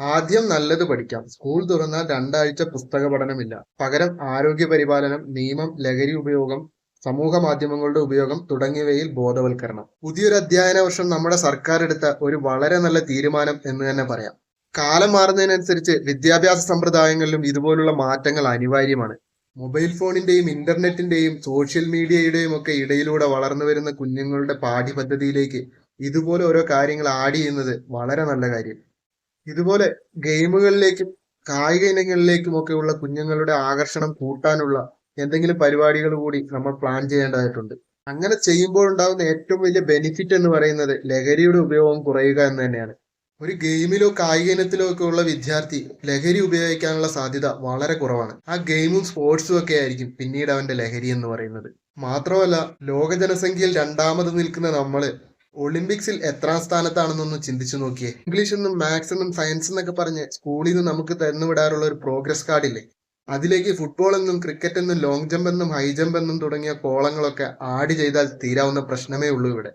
ആദ്യം നല്ലത് പഠിക്കാം. സ്കൂൾ തുറന്നാൽ രണ്ടാഴ്ച പുസ്തക പഠനമില്ല. പകരം ആരോഗ്യ പരിപാലനം നിയമം ലഹരി ഉപയോഗം സമൂഹ മാധ്യമങ്ങളുടെ ഉപയോഗം തുടങ്ങിയവയിൽ ബോധവൽക്കരണം. പുതിയൊരു അധ്യയന വർഷം നമ്മുടെ സർക്കാർ എടുത്ത ഒരു വളരെ നല്ല തീരുമാനം എന്ന് തന്നെ പറയാം. കാലം മാറുന്നതിനനുസരിച്ച് വിദ്യാഭ്യാസ സമ്പ്രദായങ്ങളിലും ഇതുപോലുള്ള മാറ്റങ്ങൾ അനിവാര്യമാണ്. മൊബൈൽ ഫോണിന്റെയും ഇന്റർനെറ്റിന്റെയും സോഷ്യൽ മീഡിയയുടെയും ഒക്കെ ഇടയിലൂടെ വളർന്നു വരുന്ന കുഞ്ഞുങ്ങളുടെ പാഠ്യപദ്ധതിയിലേക്ക് ഇതുപോലെ ഓരോ കാര്യങ്ങൾ ആഡ് ചെയ്യുന്നത് വളരെ നല്ല കാര്യം. ഇതുപോലെ ഗെയിമുകളിലേക്കും കായിക ഇനങ്ങളിലേക്കും ഒക്കെയുള്ള കുഞ്ഞുങ്ങളുടെ ആകർഷണം കൂട്ടാനുള്ള എന്തെങ്കിലും പരിപാടികൾ കൂടി നമ്മൾ പ്ലാൻ ചെയ്യേണ്ടതായിട്ടുണ്ട്. അങ്ങനെ ചെയ്യുമ്പോൾ ഉണ്ടാകുന്ന ഏറ്റവും വലിയ ബെനിഫിറ്റ് എന്ന് പറയുന്നത് ലഹരിയുടെ ഉപയോഗം കുറയുക എന്ന് തന്നെയാണ്. ഒരു ഗെയിമിലോ കായിക ഇനത്തിലോ ഒക്കെ ഉള്ള വിദ്യാർത്ഥി ലഹരി ഉപയോഗിക്കാനുള്ള സാധ്യത വളരെ കുറവാണ്. ആ ഗെയിമും സ്പോർട്സും ഒക്കെ ആയിരിക്കും പിന്നീട് അവന്റെ ലഹരി എന്ന് പറയുന്നത്. മാത്രമല്ല ലോക ജനസംഖ്യയിൽ രണ്ടാമത് നിൽക്കുന്ന നമ്മൾ ഒളിമ്പിക്സിൽ എത്രാം സ്ഥാനത്താണെന്നൊന്ന് ചിന്തിച്ചു നോക്കിയേ. ഇംഗ്ലീഷ് എന്നും മാത്സ് എന്നും സയൻസ് എന്നൊക്കെ പറഞ്ഞ് സ്കൂളിൽ നിന്ന് നമുക്ക് തന്നു വിടാറുള്ള ഒരു പ്രോഗ്രസ് കാർഡില്ലേ അതിലേക്ക് ഫുട്ബോൾ എന്നും ക്രിക്കറ്റ് എന്നും ലോങ് ജമ്പ് എന്നും ഹൈ ജമ്പ് എന്നും തുടങ്ങിയ കോളങ്ങളൊക്കെ ആഡ് ചെയ്താൽ തീരാവുന്ന പ്രശ്നമേ ഉള്ളൂ ഇവിടെ.